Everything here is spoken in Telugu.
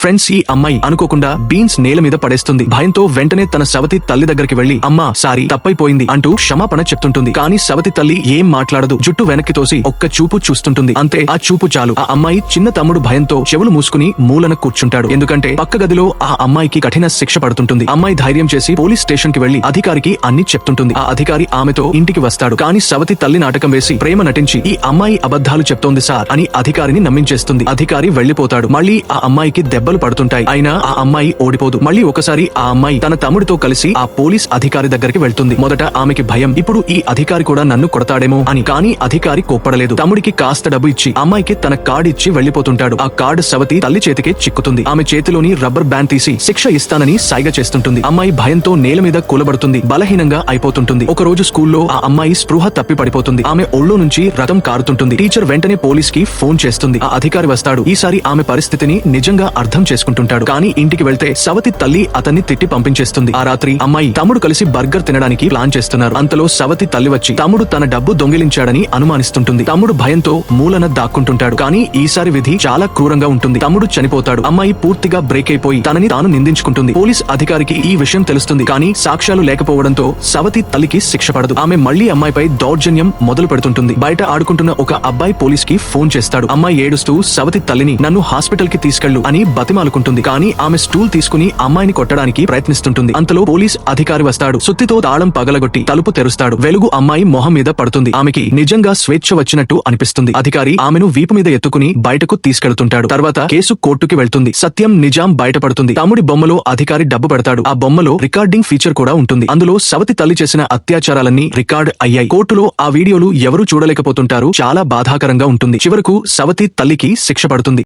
ఫ్రెండ్స్ ఈ అమ్మాయి అనుకోకుండా బీన్స్ నేల మీద పడేస్తుంది. భయంతో వెంటనే తన సవతి తల్లి దగ్గరికి వెళ్ళి అమ్మా సారీ తప్పైపోయింది అంటూ క్షమాపణ చెప్తుంటుంది. కానీ సవతి తల్లి ఏం మాట్లాడదు. జుట్టు వెనక్కి తోసి ఒక్క చూపు చూస్తుంటుంది. అంతే ఆ చూపు చాలు. ఆ అమ్మాయి చిన్న తమ్ముడు భయంతో చెవులు మూసుకుని మూలన కూర్చుంటాడు. ఎందుకంటే పక్క గదిలో ఆ అమ్మాయికి కఠిన శిక్ష పడుతుంటుంది. అమ్మాయి ధైర్యం చేసి పోలీస్ స్టేషన్కి వెళ్ళి అధికారికి అన్ని చెప్తుంటుంది. ఆ అధికారి ఆమెతో ఇంటికి వస్తాడు. కానీ సవతి తల్లి నాటకం వేసి ప్రేమ నటించి ఈ అమ్మాయి అబద్ధాలు చెప్తోంది సార్ అని అధికారిని నమ్మించేస్తుంది. అధికారి వెళ్ళిపోతాడు మళ్ళీ ఆ అమ్మాయికి దెబ్బ దెబ్బలు పడుతుంటాయి. అయినా ఆ అమ్మాయి ఓడిపోదు. మళ్ళీ ఒకసారి ఆ అమ్మాయి తన తమ్ముడితో కలిసి ఆ పోలీస్ అధికారి దగ్గరికి వెళ్తుంది. మొదట ఆమెకి భయం. ఇప్పుడు ఈ అధికారి కూడా నన్ను కొడతాడేమో అని. కానీ అధికారి కోప్పడలేదు. తమ్ముడికి కాస్త డబ్బు ఇచ్చి అమ్మాయికి తన కార్డు ఇచ్చి వెళ్ళిపోతుంటాడు ఆ కార్డు సవతి తల్లి చేతికే చిక్కుతుంది. ఆమె చేతిలోని రబ్బర్ బ్యాండ్ తీసి శిక్ష ఇస్తానని సైగ చేస్తుంటుంది. అమ్మాయి భయంతో నేల మీద కూలబడుతుంది. బలహీనంగా అయిపోతుంటుంది. ఒక రోజు స్కూల్లో ఆ అమ్మాయి స్పృహ తప్పి పడిపోతుంది. ఆమె ఒళ్ళో నుంచి రథం కారుతుంటుంది. టీచర్ వెంటనే పోలీస్కి ఫోన్ చేస్తుంది. ఆ అధికారి వస్తాడు. ఈసారి ఆమె పరిస్థితిని నిజంగా అర్థం చేసుకుంటుంటాడు. కానీ ఇంటికి వెళ్తే సవతి తల్లి అతన్ని తిట్టి పంపించేస్తుంది. ఆ రాత్రి అమ్మాయి తమ్ముడు కలిసి బర్గర్ తినడానికి ప్లాన్ చేస్తున్నారు. అంతలో సవతి తల్లి వచ్చి తమ్ముడు తన డబ్బు దొంగిలించాడని అనుమానిస్తుంటుంది. తమ్ముడు భయంతో మూలన దాక్కుంటుంటాడు. కానీ ఈసారి విధి చాలా క్రూరంగా ఉంటుంది. తమ్ముడు చనిపోతాడు. అమ్మాయి పూర్తిగా బ్రేక్ అయిపోయి తనని తాను నిందించుకుంటుంది. పోలీస్ అధికారికి ఈ విషయం తెలుస్తుంది. కానీ సాక్ష్యాలు లేకపోవడంతో సవతి తల్లికి శిక్ష పడదు. ఆమె మళ్ళీ అమ్మాయిపై దౌర్జన్యం మొదలు పెడుతుంటుంది. బయట ఆడుకుంటున్న ఒక అబ్బాయి పోలీస్కి ఫోన్ చేస్తాడు. అమ్మాయి ఏడుస్తూ సవతి తల్లిని నన్ను హాస్పిటల్కి తీసుకెళ్ళు అని బతిమాలుకుంటుంది కానీ ఆమె స్టూల్ తీసుకుని అమ్మాయిని కొట్టడానికి ప్రయత్నిస్తుంటుంది. అంతలో పోలీస్ అధికారి వస్తాడు. సుత్తితో తాళం పగలగొట్టి తలుపు తెరుస్తాడు. వెలుగు అమ్మాయి మొహం మీద పడుతుంది. ఆమెకి నిజంగా స్వేచ్ఛ వచ్చినట్టు అనిపిస్తుంది. అధికారి ఆమెను వీపు మీద ఎత్తుకుని బయటకు తీసుకెళ్తుంటాడు. తర్వాత కేసు కోర్టుకి వెళ్తుంది. సత్యం నిజాం బయటపడుతుంది. తమ్ముడి బొమ్మలో అధికారి డబ్బు పెడతాడు. ఆ బొమ్మలో రికార్డింగ్ ఫీచర్ కూడా ఉంటుంది. అందులో సవతి తల్లి చేసిన అత్యాచారాలన్నీ రికార్డ్ అయ్యాయి. కోర్టులో ఆ వీడియోలు ఎవరూ చూడలేకపోతుంటారు. చాలా బాధాకరంగా ఉంటుంది. చివరకు సవతి తల్లికి శిక్ష పడుతుంది.